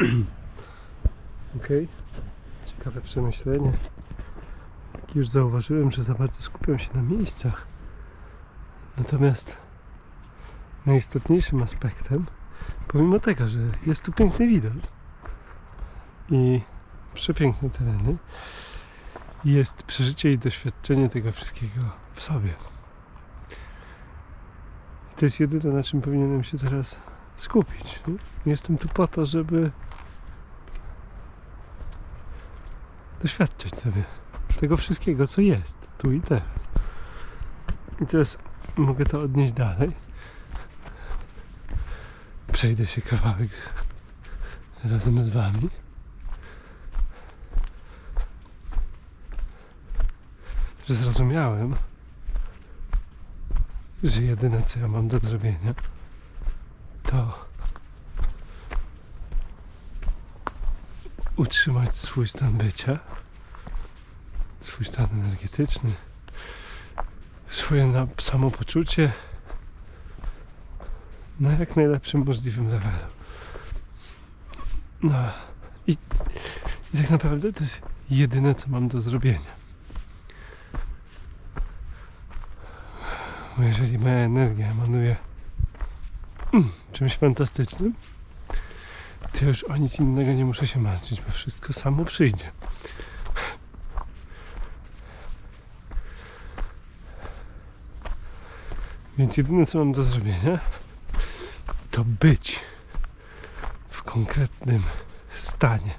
Okej. Ciekawe przemyślenie. Jak już zauważyłem, że za bardzo skupiam się na miejscach. Natomiast najistotniejszym aspektem, pomimo tego, że jest tu piękny widok i przepiękne tereny, jest przeżycie i doświadczenie tego wszystkiego w sobie. I to jest jedyne, na czym powinienem się teraz skupić. nie? Jestem tu po to, żeby doświadczać sobie tego wszystkiego, co jest tu i teraz. I teraz mogę to odnieść dalej. Przejdę się kawałek razem z Wami. Że zrozumiałem, że jedyne co ja mam do zrobienia to utrzymać swój stan bycia, swój stan energetyczny, swoje samopoczucie na jak najlepszym możliwym levelu. No i, i tak naprawdę to jest jedyne, co mam do zrobienia. Bo jeżeli moja energia emanuje czymś fantastycznym, to już o nic innego nie muszę się martwić, bo wszystko samo przyjdzie. Więc jedyne co mam do zrobienia, to być w konkretnym stanie.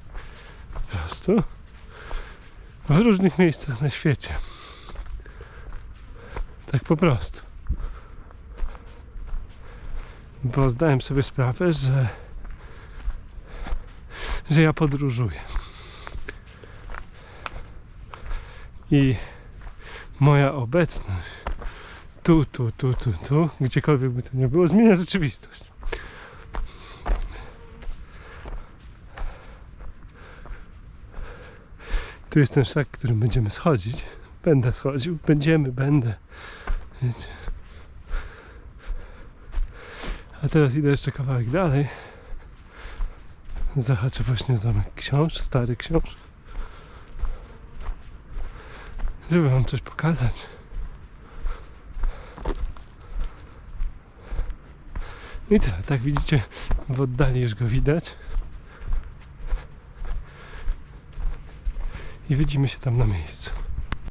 Po prostu w różnych miejscach na świecie. Tak po prostu. Bo zdałem sobie sprawę, że że ja podróżuję. I moja obecność tu, tu, tu, tu, tu, gdziekolwiek by to nie było, zmienia rzeczywistość. Tu jest ten szlak, którym będziemy schodzić. Będę schodził, będziemy, będę. Wiecie. A teraz idę jeszcze kawałek dalej. Zahaczę właśnie zamek książ, stary książ. Żeby wam coś pokazać. I tyle, tak widzicie, w oddali już go widać. I widzimy się tam na miejscu.